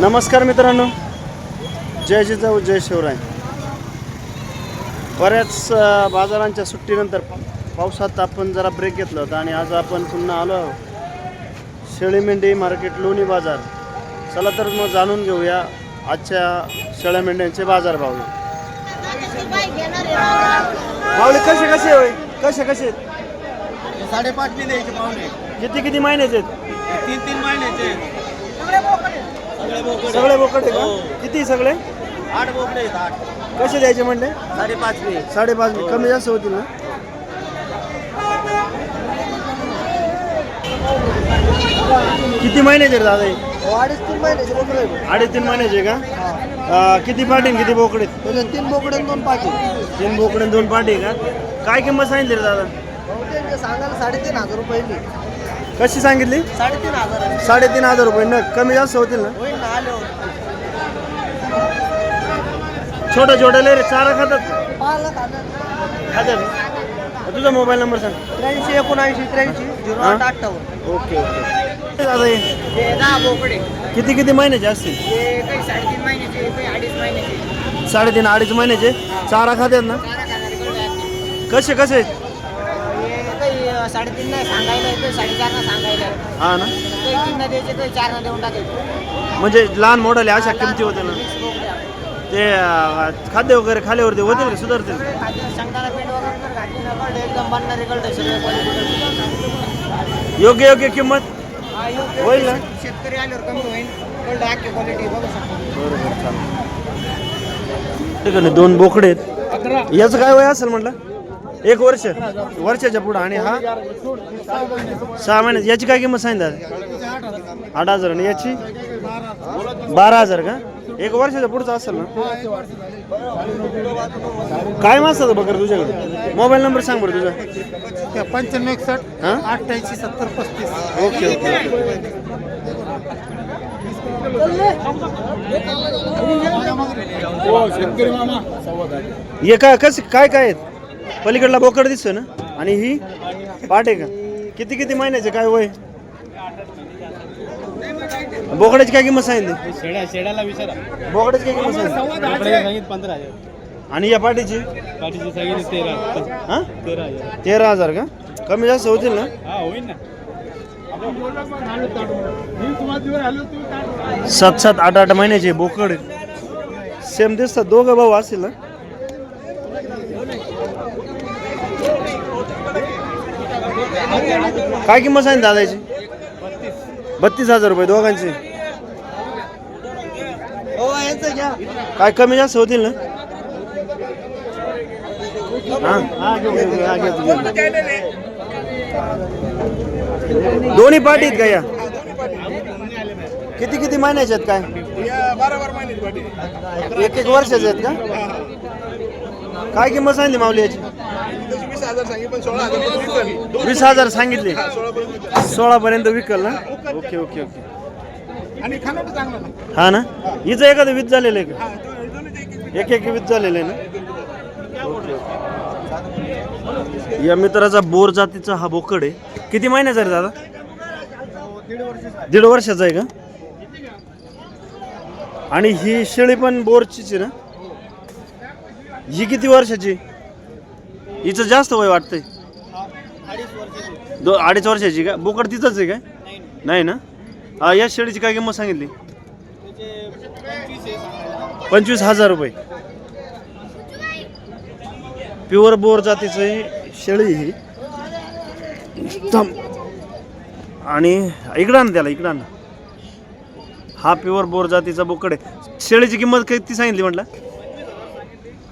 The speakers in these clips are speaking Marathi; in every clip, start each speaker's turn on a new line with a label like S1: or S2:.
S1: नमस्कार मित्रांनो. जय जिजाऊ जय शिवराय. बऱ्याच बाजारांच्या सुट्टीनंतर पावसात आपण जरा ब्रेक घेतला होता आणि आज आपण पुन्हा आलो आहोत. शेळी मेंढी मार्केट लोणी बाजार. चला तर मग जाणून घेऊया आजच्या शेळ्या मेंढ्यांचे बाजार भाव माऊली कसे कसे होय? कसे कसे? आहेत?
S2: साडेपाच
S1: किती किती महिन्याचे आहेत?
S2: तीन तीन महिन्याचे सगळे बोकडे
S1: सगळे बोकड आहे का
S2: हो.
S1: किती सगळे?
S2: आठ बोकडे आहेत आठ.
S1: कसे द्यायचे म्हणले?
S2: साडेपाच बी.
S1: साडेपाच कमी जास्त होतील ना? किती महिन्याचे रे दादा हे?
S2: अडीच तीन महिन्याचे बोकडे
S1: अडीच तीन महिन्याचे का? अं, किती पाटी आणि किती बोकडे
S2: तीन बोकडे आणि दोन पाठी
S1: तीन बोकडे आणि दोन पाटी का? काय किंमत सांगितली रे दादा?
S2: त्यांचे सांगायला साडेतीन हजार रुपये
S1: कशी सांगितली?
S2: साडेतीन हजार. आहे.
S1: साडेतीन हजार रुपये. न कमी जास्त होतील ना?
S2: आले
S1: छोट्या छोट्या रे चारा खातात.
S2: खाणार
S1: खातात? तुझा मोबाईल नंबर सांग.
S2: त्र्याऐंशी एकोणऐंशी त्र्याऐंशी झिरो
S1: हा?
S2: आठ अठ्ठावन्न.
S1: Okay okay. दादा हे.
S2: दहा बोकडे.
S1: किती किती महिन्याचे असतील?
S2: हे काही साडेतीन महिन्याचे काही अडीच महिन्याचे.
S1: साडेतीन अडीच महिन्याचे? चारा खातात ना?
S2: चारा खाणारे कडे आहेत.
S1: कसे कसे? आहेत
S2: हे काही अं, साडेतीन नाही सांगायला आहे, काही साडेचार ना सांगायला आहे.
S1: हा ना?
S2: काही तीन ना द्यायचे काही चार ना देऊन टाकायचे.
S1: म्हणजे लहान मोठाले अशा किमती होते ना. ते खाद्य वगैरे खाल्यावरती होतील का सुधारतील? योग्य योग्य किंमत? होईल ना?
S2: शेतकरी आल्यावर कमी होईल. क्वालिटी बघू
S1: बरोबर चालेल. दोन बोकडे आहेत. याचं काय वय असेल म्हटलं? एक वर्ष. वर्षाच्या पुढं आणि हा? सहा महिन्यात. याची काय किंमत सांगितलं आठ हजार. आणि याची? बारा हजार का? एक वर्षाच्या पुढचं असेल ना? काय माणसाचं बकर तुझ्याकडे? मोबाईल नंबर सांग बरं तुझा.
S2: पंच्याण्णव एकसष्ट
S1: हां?
S2: अठ्ठ्याऐंशी सत्तर पस्तीस.
S1: Okay okay okay. हे काय कसं काय काय आहेत? पलीकडला बोकड दिसतोय ना? आणि ही पाट आहे का? किती किती महिन्याचे? काय वय? बोकडाची काय किंमत सांगितली?
S3: शेड्या शेड्याला विचारा.
S1: बोकडाची काय किंमत सांगितली?
S3: बोकड्याची सांगितलं पंधरा हजार.
S1: आणि या पाटीची
S3: पाठीची सांगितलं तेरा
S1: हा?
S3: तेरा हजार.
S1: तेरा हजार का? कमी जास्त होतील ना?
S3: हा होईल ना.
S1: सात सात आठ आठ महिन्याचे बोकड सेम दिसतात. दोघं भाऊ असतील ना? काय किंमत सांगितली दादाची? बत्तीस हजार रुपये दोघांचे.
S2: हो
S1: काय कमी जास्त होतील ना. दोन्ही पार्टी आहेत का या? किती किती महिन्याचे आहेत काय? एक एक वर्षाचे आहेत का? काय किंमत सांगितली माऊली याची? वीस हजार सांगितले. सोळा पर्यंत विकल. ना? Okay okay okay.
S2: आणि चांगलं
S1: हा ना? हिचं एखादं वीज झालेलं आहे का? एक एक वीज झालेलं आहे ना? Okay, okay. या मित्राचा बोर जातीचा हा बोकड आहे. किती महिन्याचा आहे रे दादा? दीड वर्षाचा आहे का? आणि ही शेळी पण बोरचीच आहे ना? ही किती वर्षाची हिचं जास्त वय वाटतंय. दो अडीच वर्षाची का? बोकड तिथंच आहे काय? नाही ना? हा, या शेळीची काय किंमत सांगितली? पंचवीस हजार रुपये. प्युअर बोर जातीचं शेळी ही. आणि इकडं आण त्याला इकडं आण. हा प्युअर बोर जातीचा बोकड आहे. शेळीची किंमत किती सांगितली म्हटलं?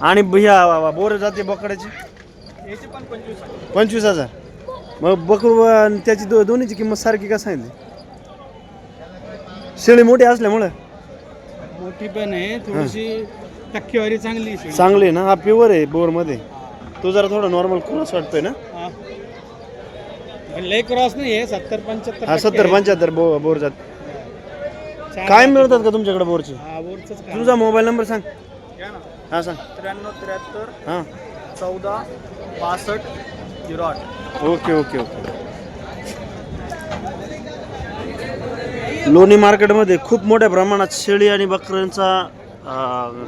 S1: आणि ह्या बोर जाती बोकडाची? पंचवीस हजार. मग बकरू आणि त्याची दो दोन्हीची किंमत सारखी का सांगितली? शेळी मोठी असल्यामुळं?
S3: मोठी पण आहे थोडीशी टक्केवारी चांगली आहे शेळी.
S1: चांगली आहे ना? हा प्युअर आहे बोरमध्ये. तो जरा थोडा नॉर्मल क्रॉस वाटतोय ना?
S3: हा. पण लय क्रॉस नाही आहे सत्तर पंच्याहत्तर
S1: हा सत्तर. पंच्याहत्तर बो बोर जात काय. मिळतात का तुमच्याकडे बोरचे?
S3: हा.
S1: तुझा मोबाईल नंबर सांग. हा सांग.
S2: त्र्याण्णव त्र्याहत्तर
S1: हां.
S2: चौदा पासष्ट झिरो आठ.
S1: Okay okay okay. लोणी मार्केटमध्ये खूप मोठ्या प्रमाणात शेळी आणि बकऱ्यांचा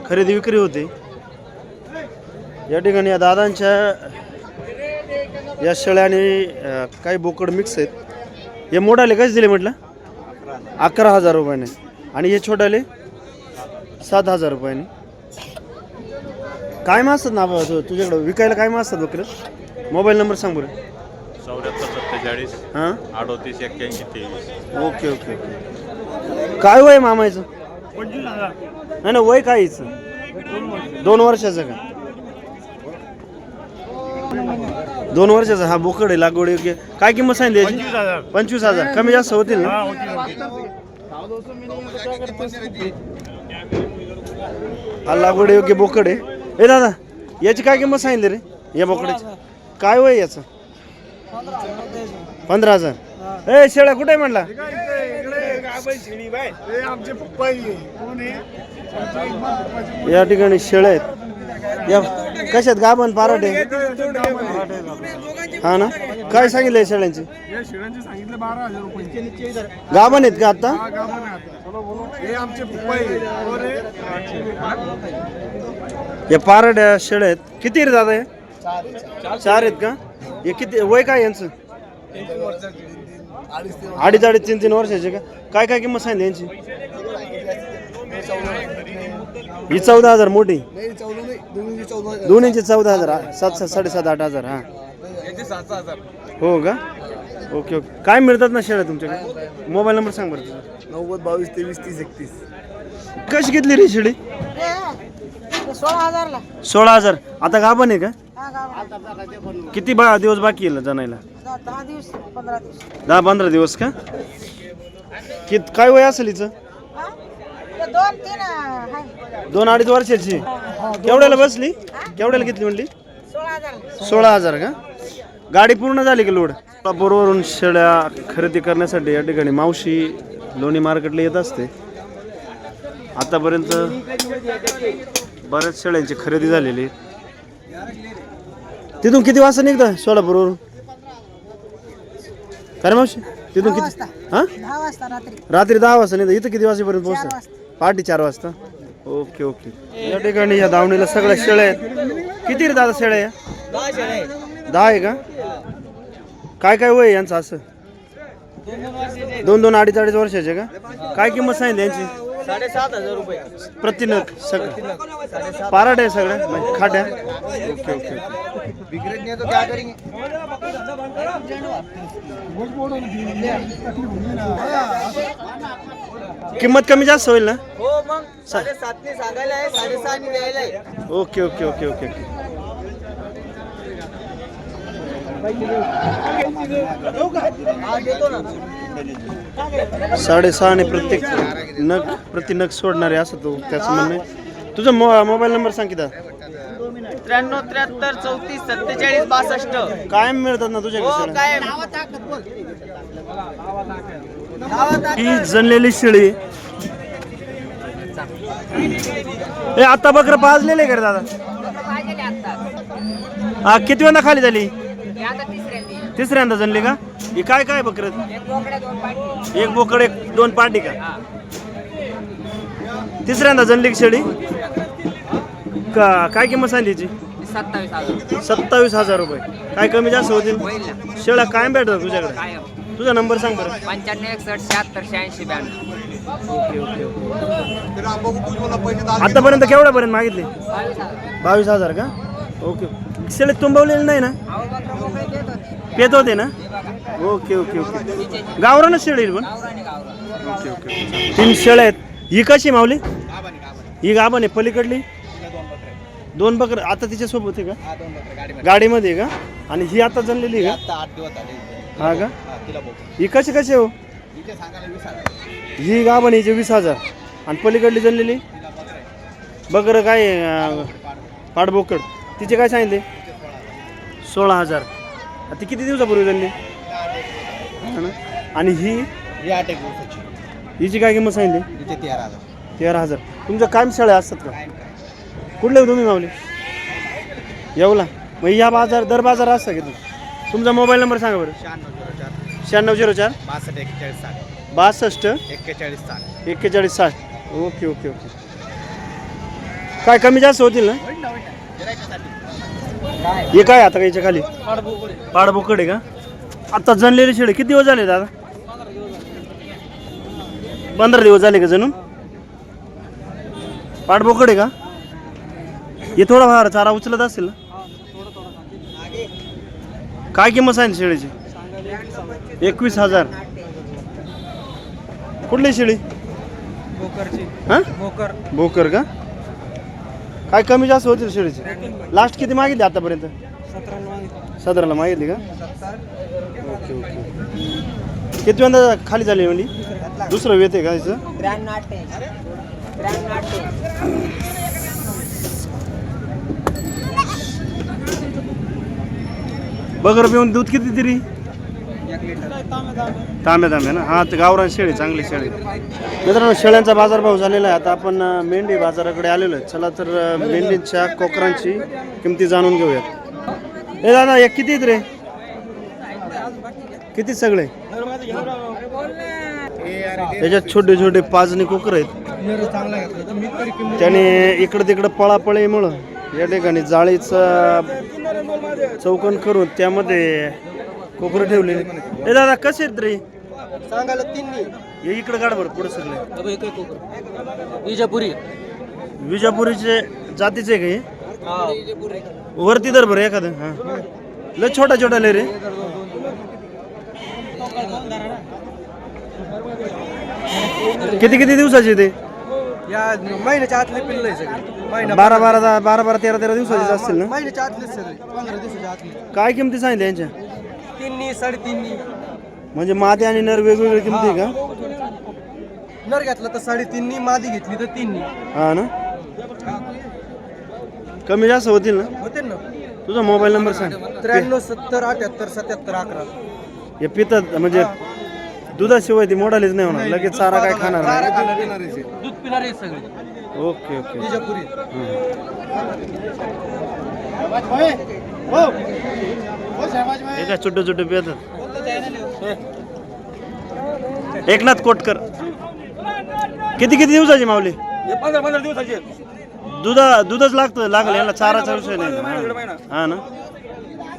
S1: खरेदी विक्री होते. या ठिकाणी या दादांच्या या शेळ्या आणि काही बोकड मिक्स आहेत. हे मोठाले कसे दिले म्हटलं? अकरा हजार रुपयाने. आणि हे छोटाले सात हजार रुपयाने. काय मास असतात ना बा तु- तुझ्याकडं विकायला काय मास असतात बकरं मोबाईल नंबर सांग बरं.
S4: चौऱ्याहत्तर सत्तेचाळीस
S1: हां?
S4: अडोतीस एक्क्याऐंशी तेवीस.
S1: Okay okay okay. काय वय मामायचं नाही ना वय काय हिचं? दोन वर्षाचं का? दोन वर्षाचा हा बोकड आहे लागवड योग्य. काय किंमत सांगितली याची? पंचवीस हजार. कमी जास्त होतील ना? हा लागवड योग्य बोकड आहे. ए दादा याची काय किंमत सांगितली रे? या बोकड्याची. काय वय याचं? पंधरा हजार. ए शेळ्या कुठे आहे म्हणला या ठिकाणी शेळ्या आहेत. या कशात? गाभण पाराटे? हा ना? काय सांगितलं शेळ्यांची
S3: शेळ्यांचे?
S1: गाभण आहेत का आता? या पाराड्या शेळ्या आहेत किती रे दादा हे? चार आहेत का? हे किती वय काय यांचं? अडीच अडीच तीन तीन वर्षाचे का? काय काय किंमत सांगितली यांची? ही चौदा हजार मोठी. दोन्हीची चौदा हजार हा. सात सात साडेसात आठ हजार हा. हो का? Okay okay. काय मिळतात ना शेळ्या तुमच्याकडे? मोबाईल नंबर सांग बरं तुझा.
S3: नव्वद बावीस तेवीस तीस एकतीस.
S1: कशी घेतली रे शेळी?
S2: सोळा हजारला.
S1: सोळा हजार. आता गाभण आहे का?
S2: हा गावाला.
S1: किती बा दिवस बाकी आहे जाणायला?
S2: दहा दहा दिवस पंधरा दिवस.
S1: दहा पंधरा दिवस का? कि काय वय असेल हिचं?
S2: हा? ते दोन तीन आहे
S1: दोन अडीच वर्षाची. केवढ्याला बसली? केवढ्याला घेतली म्हणली?
S2: सोळा हजार
S1: सोळा हजार का? गाडी पूर्ण झाली का लोड? बरोबरून शेळ्या खरेदी करण्यासाठी या ठिकाणी मावशी लोणी मार्केटला येत असते. आतापर्यंत बऱ्याच शेळ्यांची खरेदी झालेली. तिथून किती वाजता निघतं सोलापूरवरून? काय मावशी? तिथून किती हां?
S2: रात्री.
S1: रात्री दहा वाजता नाही इथं किती वाजेपर्यंत पोहोचतं?
S2: वाजता.
S1: पहाटे चार वाजता? Okay okay. या ठिकाणी या दावणीला सगळ्या शेळ्या आहेत. किती रे दादा शेळ्या या? दहा आहे का? काय काय वय यांचं असं? दोन दोन अडीच अडीच वर्षाचे का? काय किंमत सांगितली यांची?
S2: साडेसात हजार रुपये.
S1: प्रतिनग सगळं. पाराट आहे सगळ्या म्हणजे खाट्या ओके ओके
S2: बिगड़ने तो क्या करेंगे
S1: किंमत कमी जास्त होईल ना?
S2: हो मग. साडेसातने सांगायला आहे साडेसहाने द्यायला आहे.
S1: Okay okay okay okay okay.
S2: हा देतो ना.
S1: साडेसहाने प्रत्येक नग प्रति नग सोडणारे असं तो त्याचं म्हणणं आहे. तुझा मो मोबाईल नंबर सांग किती
S2: त्र्याण्णव त्र्याहत्तर चौतीस सत्तेचाळीस बासष्ट.
S1: कायम मिळतात ना तुझ्याकडे
S2: हो? काय
S1: ही जनलेली शेळी. ए आता बकर पाजलेले का रे दादा? हा किती वेळा खाली झाली? तिसऱ्यांदा जनली का? ही काय काय बकर? एक बोकड एक दोन पाटी का? तिसऱ्यांदा जनली का शेळी? का काय किंमत सांगितली
S2: सत्तावीस हजार
S1: सत्तावीस हजार रुपये. काय कमी जास्त होतील? शेळ्या कायम भेटतात तुझ्याकडे? तुझा नंबर सांग बरं.
S2: पंच्याण्णव एकसष्ट शहात्तर शहाऐंशी ब्याण्णव.
S1: आतापर्यंत केवढ्यापर्यंत मागितले? बावीस हजार. का? ओके. शेळीत तुंबवलेलं नाही ना? पेत होते ना? Okay okay okay. गावरानच शेळी पण ओके ओके तीन शेळ्या आहेत. ही कशी माऊली? ही गाभण आहे. पलीकडली? दोन बकर. आता तिच्यासोबत आहे का? गाडीमध्ये आहे का? आणि ही आता जनलेली आहे का? हा का? ही कशी कशी हो? ही गाभण हिचे वीस हजार. आणि पलीकडली जनलेली बकर काय पाडबोकड. तिचे काय सांगितले? सोळा हजार. ती किती दिवसापूर्वी जनली हा ना? आणि ही हिची काय किंमत सांगितली? तेरा हजार. तुमच्या कायम शाळा असतात का? कुठले हो तुम्ही माऊली? येऊला मग या बाजार दर बाजार असता की तुमचा मोबाईल नंबर सांगा बरं. शहाण्णव झिरो चार.
S3: बासष्ट एक्केचाळीस साठ.
S1: बासष्ट.
S3: एक्केचाळीस साठ.
S1: एक्केचाळीस साठ. Okay okay okay. काय कमी जास्त होतील ना? हे काय आता याच्या खाली? पाडबोकड का? आता जणलेली शेळी किती दिवस झाले दादा? पंधरा दिवस झाले का जणून पाठबोकड आहे का? हे थोडा फार चारा उचलत असेल ना? काय किंमत आहे शेळीची? एकवीस हजार. कुठली शेळी? हां?
S3: भोकर
S1: भोकर का? काय कमी जास्त होतील शेळीचे? लास्ट किती मागितली आतापर्यंत? सतराला मागितली का? ओके ओके किती वेळा खाली झाली म्हणजे दुसरं वेत आहे का याचं? बगर पिऊन दूध किती तरी? तांब्या तांब्या ना? हा तर गावरान शेळी चांगली शेळी. मित्रांनो शेळ्यांचा बाजारभाव झालेला आहे. आता आपण मेंढी बाजाराकडे आलेलो आहे. चला तर मेंढीच्या कोकरांची किमती जाणून घेऊयात. हे दादा एक किती रे? किती सगळे? त्याच्यात छोटे छोटे पाजणी कोकर आहेत. त्याने इकडं तिकडं पळापळीमुळं या ठिकाणी जाळीचं चौकन करून त्यामध्ये कोकरं ठेवलेली. ए दादा कसे आहेत रे?
S3: सांगायला तीन
S1: हे इकडं काढ बरं पुढे सगळे.
S3: विजापुरी.
S1: विजापुरीचे जातीचे आहे का हे? वरती दर बरं एखादं हां. लय छोटा छोटा लय रे. किती किती दिवसाचे ते?
S3: या महिन्याच्या आतले पिल्ल आहे सगळे. महिना
S1: बारा बारा दा- बारा बारा तेरा तेरा दिवसाचे असतील ना?
S3: महिन्याच्या सगळे. पंधरा दिवसाच्या आतले.
S1: काय किमती सांगितल्या यांच्या?
S3: तीननी साडेतीननी.
S1: म्हणजे माते आणि नर वेगवेगळी किमती आहे का?
S3: नर घेतला तर साडेतीननी मादी घेतली तर तीननी.
S1: हा ना? कमी जास्त होतील ना?
S3: होते ना.
S1: तुझा मोबाईल नंबर सांग.
S3: त्र्याण्णव सत्तर अठ्याहत्तर सत्याहत्तर अकरा.
S1: हे पितात म्हणजे दुधाशिवाय ती मोडालीच नाही होणार. लगेच चारा काय खाणार नाही.
S3: दूध पिणारे सगळे.
S1: Okay okay.
S3: विजापुरी.
S1: हे काय छोटे छोटे पितात? एकनाथ कोटकर. किती किती दिवसाची माऊली?
S3: हे पंधरा पंधरा दिवसाचे
S1: दुधा दूधच लागतं लागलं याला चाराचा विषय नाही. ना. हा ना?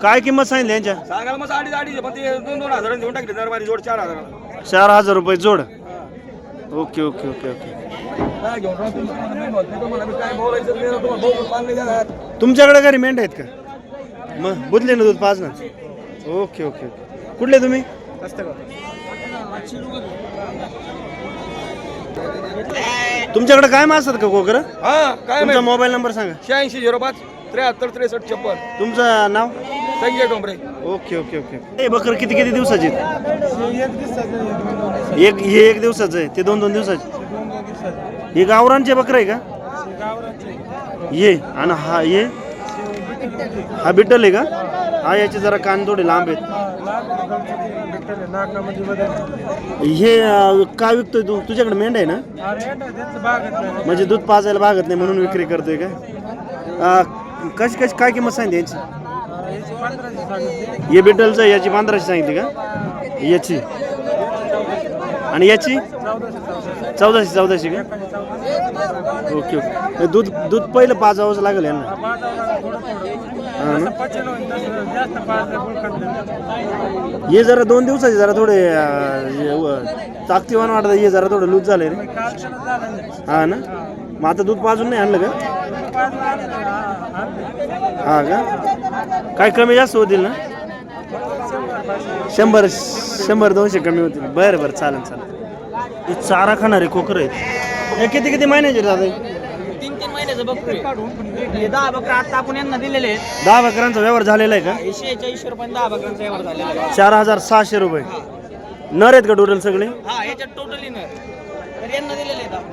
S1: काय किंमत सांगितली यांच्या?
S3: सांगायला मग अडीच अडीच पण ते दोन दोन हजार देऊन टाकले नरमारी जोड चार हजार
S1: चार हजार रुपये जोड. Okay okay okay okay.
S3: काय घेऊन राहतो तुम्हाला मी काय बोलायचं नाही तुम्हाला
S1: तुमच्याकडे घरी मेंढ आहेत का? मग बुदले ना दूध पाच ना ओके ओके ओके. कुठले तुम्ही? तुमच्याकडे काय मास का कोकर?
S3: हा काय
S1: तुमचा मोबाईल नंबर सांगा.
S3: शहाऐंशी झिरो पाच त्र्याहत्तर त्रेसष्ट छप्पन.
S1: तुमचं नाव?
S3: Sanjay Dombre.
S1: Okay okay okay. हे बकर किती किती दिवसाची आहेत? एक हे एक दिवसाचं आहे. ते दोन दोन दिवसाचे. हे गावरांचे बकर आहे का? ये आणि हा ये हा बिट्टल आहे का? हा याचे जरा कान थोडे लांब आहेत. हे अं, काय विकतोय तू? तुझ्याकडे मेंढ आहे ना? म्हणजे दूध पाजायला भागत नाही म्हणून विक्री करतोय का? अं, कशी कशी काय किंमत सांगितली यांची? हे बिटलचं याची पंधराशे सांगितली का? याची. आणि याची? चौदाशे चौदाशे का? Okay okay. दूध दूध पहिलं पाच पाजावंच लागेल यांना. हा ना? हे जरा दोन दिवसाचे जरा थोडे अं, हे व- ताकदीवान वाटत हे जरा थोडं लूज झाले रे. हा ना? मग आता दूध पाजून नाही आणलं का? हा का? काय कमी जास्त होतील ना? शंभर शंभर दोनशे कमी होतील. बरं बरं चालेल चालेल. हे चारा खाणारे कोकर आहेत. हे किती किती महिन्याचे दादा
S2: तीन तीन महिन्याचं हे दहा बकरा आता आपण यांना दिलेले आहेत.
S1: दहा बकरांचा व्यवहार झालेला आहे का?
S2: शेहेचाळीसशे रुपये दहा बकरांचा व्यवहार झालेला आहे.
S1: चार हजार सहाशे रुपये. नर आहेत का टोटल सगळे?
S2: हा याच्यात टोटली न तर यांना दिलेले आहेत आपण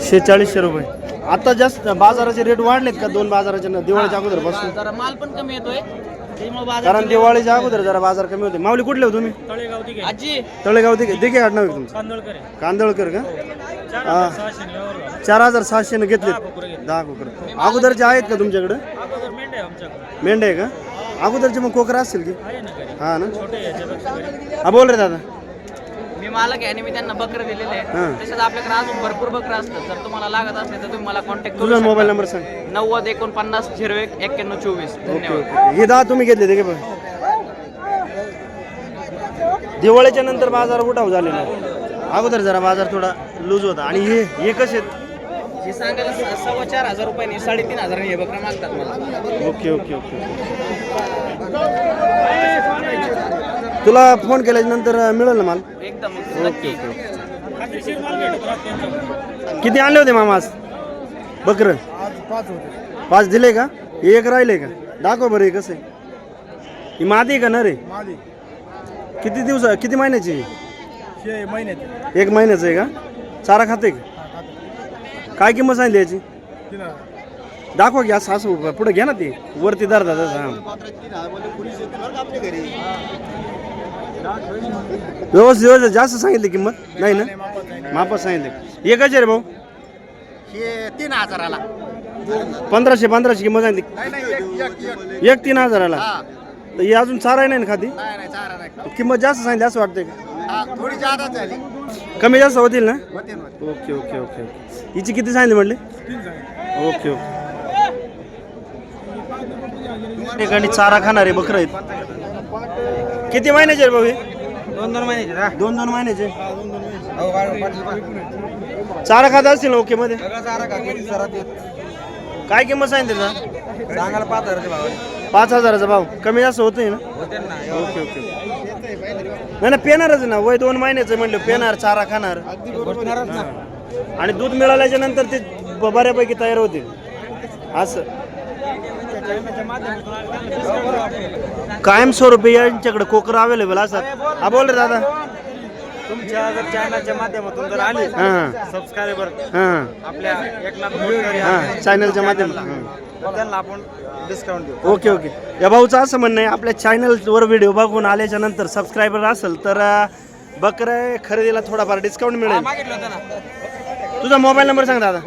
S2: बकरे.
S1: शेहेचाळीसशे रुपये. आता जास्त बाजाराचे रेट वाढलेत का दोन बाजाराच्या न- दिवाळीच्या अगोदरपासून
S2: जरा माल पण कमी येतोय. त्यामुळे बाजार
S1: कारण दिवाळीच्या अगोदर जरा बाजार कमी होते. माऊली कुठले हो तुम्ही?
S2: आजी.
S1: तळेगाव दिघे. दिघे आडनाव आहे तुमचं? कांदळकर का? हा. चार हजार सहाशे न घेतले. दहा कोकर. अगोदरचे आहेत का तुमच्याकडे? मेंढे आहे का? अगोदरचे मग कोकरा असतील की? हा ना? हा बोल रे दादा.
S2: मालक आहे आणि मी त्यांना बकरं दिलेले
S1: हां.
S2: आहे तसेच आपल्याकडे अजून भरपूर बकरं असतात. जर तुम्हाला लागत असले तर तुम्ही मला कॉन्टॅक्ट
S1: तुझा
S2: करू
S1: मोबाईल. नंबर सांग.
S2: नव्वद एकोणपन्नास झिरो एक एक्क्याण्णव चोवीस.
S1: ओके
S2: धन्यवाद.
S1: ओके हे दहा तुम्ही घेतले ते बघ. दिवाळीच्या नंतर बाजार उठाव झालेला आहे. अगोदर जरा बाजार थोडा लूज होता. आणि हे हे कसे आहेत?
S2: हे सांगायला स- सव्वा चार हजार रुपयाने साडेतीन हजारांनी हे बकरं मागतात मला.
S1: Okay okay okay. तुला फोन केल्याच्यानंतर मिळेल ना माल?
S2: एकदम नक्की
S1: किती आणले होते मामा आज? बकर? पाच दिले का? हे एक राहिले का? दाखव बरं हे कसं. आहे ही मादी आहे का ना रे किती दिवस किती महिन्याची आहे? एक महिन्याचं आहे का? चारा खाते का? काय किंमत सांगितली याची? दाखवा की असं असं पुढे घ्या ना ते. वरती दर दादा व्यवस्थित व्यवस्थित. जास्त सांगितली किंमत? नाही ना? मापात सांगितले. एकच रे भाऊ.
S3: हे तीन हजाराला.
S1: पंधराशे पंधराशे किंमत सांगितली. एक तीन हजाराला. तर हे अजून चारा नाही ना खाती?
S3: नाही नाही चारा नाही
S1: किंमत जास्त सांगितली असं वाटतंय का?
S3: हा, थोडी जादा झाली.
S1: कमी जास्त होतील ना?
S3: होते ना होते.
S1: Okay okay okay okay. हिची किती सांगितली म्हटले ओके ओके. ठिकाणी चारा खाणारे बकरं आहेत. किती महिन्याचे रे भाऊ हे?
S3: दोन दोन महिन्याचे.
S1: दोन दोन महिन्याचे.
S3: हो,
S1: चारा खात असतील ना ओके मध्ये?
S3: चारा का किती चारा ते
S1: काय किंमत सांगितली ना
S3: सांगायला पाच हजाराचे भाव
S1: पाच हजाराचा भाव. कमी जास्त ना?
S3: होते ना
S1: ओके ओके नाही ना पेणारच ना. वय दोन महिन्याचं म्हणलं पेणार चारा खाणार.
S3: बसणारच ना.
S1: आणि दूध मिळाल्याच्या नंतर ते ब- बऱ्यापैकी तयार होते असं. कायमस्वरूपी यांच्याकडे कोकर अवेलेबल असतात हा बोल रे दादा.
S3: तुमच्या जर चॅनलच्या माध्यमातून जर आले
S1: हां.
S3: सबस्क्रायबर
S1: हां.
S3: आपल्या एकनाथ मोटकर या
S1: हां चॅनलच्या माध्यमातून.
S3: त्यांना आपण डिस्काउंट देऊ.
S1: Okay okay. या भाऊचं असं म्हणणं आहे आपल्या चॅनलवर व्हिडिओ बघून आल्याच्यानंतर सबस्क्रायबर असेल तर बकऱ्या खरेदीला थोडाफार डिस्काउंट मिळेल.
S3: मागितलं होतं ना.
S1: तुझा मोबाईल नंबर सांग दादा.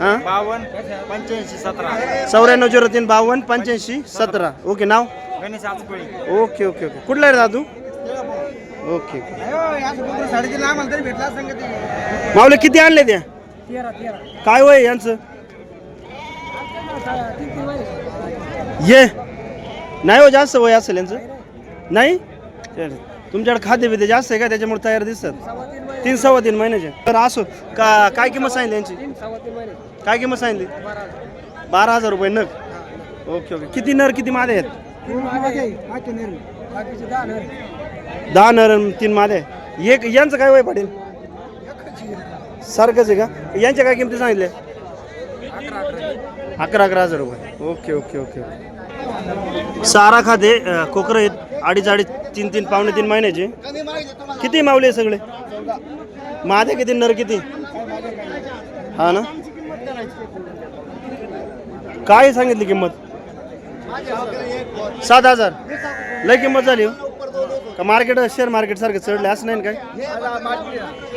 S1: हां?
S3: बावन्न पंच्याऐंशी सतरा.
S1: चौऱ्याण्णव झिरो तीन बावन्न पंच्याऐंशी सतरा. ओके नाव?
S3: गणेश आजपळी.
S1: Okay okay okay. कुठला आहे दादू? Okay okay. माऊले किती आणले त्या काय वय यांचं? ये. नाही हो जास्त वय असेल यांचं. नाही. तुमच्याकडे खाद्य बिद्य जास्त आहे का? त्याच्यामुळे तयार दिसतात. तीन सव्वा तीन महिन्याचे तर असो का काय किंमत सांगितली यांची? काय किंमत सांगितली? बारा हजार. रुपये नग. Okay okay. किती नर किती मादे आहेत? दहा नर. तीन मादे. एक यांचं काय वय पाटील? सारखंच आहे का? यांच्या काय किमती सांगितल्या? अकरा अकरा हजार रुपये. Okay okay okay okay. सारा खाते कोकरं आहेत. अडीच अडीच तीन तीन पावणे तीन महिन्याचे. किती मावले सगळे? माझे किती नर किती? हा ना? काय सांगितली किंमत? सात हजार. लय किंमत झाली हो. का मार्केट शेअर मार्केट सारखं चढले असं नाही ना काय?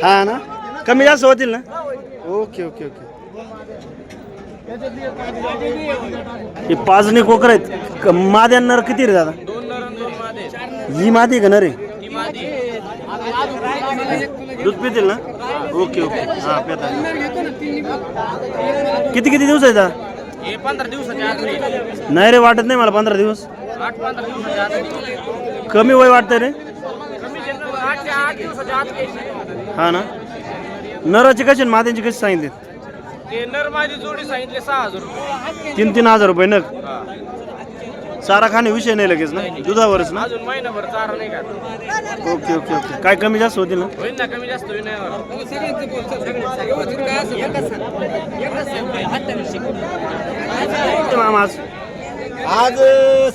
S1: हा ना? कमी जास्त होतील ना? Okay okay okay. हे पाचणी कोकर आहेत. क- माद्या नर किती रे दादा? ही मादी का नर आहे? दूध पितील ना? Okay okay. हा पेता. किती किती दिवस आहे
S2: हे? पंधरा दिवसाच्या
S1: नाही रे वाटत नाही मला पंधरा दिवस. कमी वय वाटतंय रे? हा ना? नराची कशी आणि माद्यांची कशी सांगितली
S2: नर माझी जोडी सांगितले सहा हजार
S1: तीन तीन हजार रुपये नग? चारा खाणे विषय नाही लगेच ना? दुधावरच ना?
S2: अजून महिनाभर चारा नाही का
S1: ओके ओके ओके. काय कमी जास्त होतील ना?
S2: होईल ना कमी जास्त होईल
S1: किती मामा आज?
S3: आज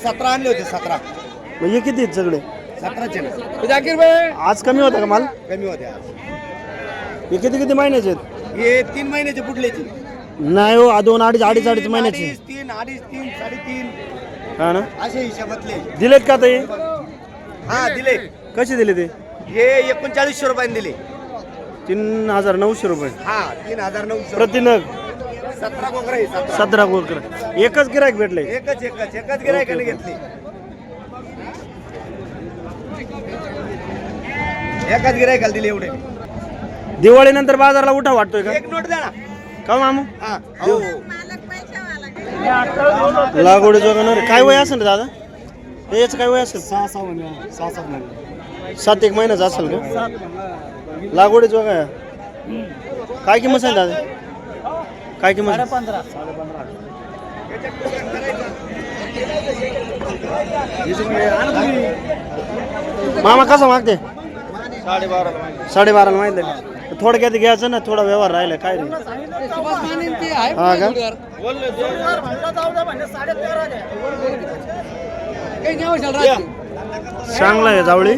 S3: सतरा आणले होते सतरा.
S1: म्हणजे किती आहेत सगळे?
S3: सतराचे जाकीर भाई.
S1: आज कमी होता का माल?
S3: कमी होते आज.
S1: हे किती किती महिन्याचे आहेत?
S3: हे तीन महिन्याचे पुढलेचे
S1: नाही हो आ- दोन अडीच अडीच अडीच महिन्याचे.
S3: अडीच, तीन अडीच तीन साडेतीन.
S1: हा ना?
S3: असे हिशोबातले.
S1: दिलेत का ते
S3: हा दिले
S1: कसे दिले ते?
S3: हे एकोणचाळीसशे रुपयाने दिले.
S1: तीन हजार नऊशे रुपये.
S3: हा तीन हजार नऊशे
S1: प्रति नग?
S5: सतरा कोकरा आहे सतरा.
S1: सतरा गोरकर एकच गिरायक भेटले.
S5: एकच एकच एकच गिरायकाने घेतली. एकाच गिरायकाला दिली एवढे.
S1: दिवाळीनंतर बाजारला उठा वाटतोय का?
S5: एक नोट द्या ना.
S1: का मामू?
S5: हा. हो
S1: लागवडी जोगणार काय वय असेल रे दादा? याचं काय वय असेल?
S3: सहा सहा महिने सहा सात महिने.
S1: सात एक महिन्याचं असेल का? लागवडी जोग काय किंमत आहे दादा? काय किंमत?
S3: पंधरा
S1: मामा कसं मागते? साडेबाराला माहिती आहे का थोडक्यात घ्यायचं ना थोडा व्यवहार राहिला काय रे? हा का? चांगला आहे जावळी.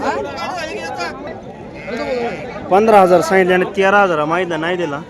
S1: पंधरा हजार सांगितले आणि तेरा हजार माहिती नाही दिला.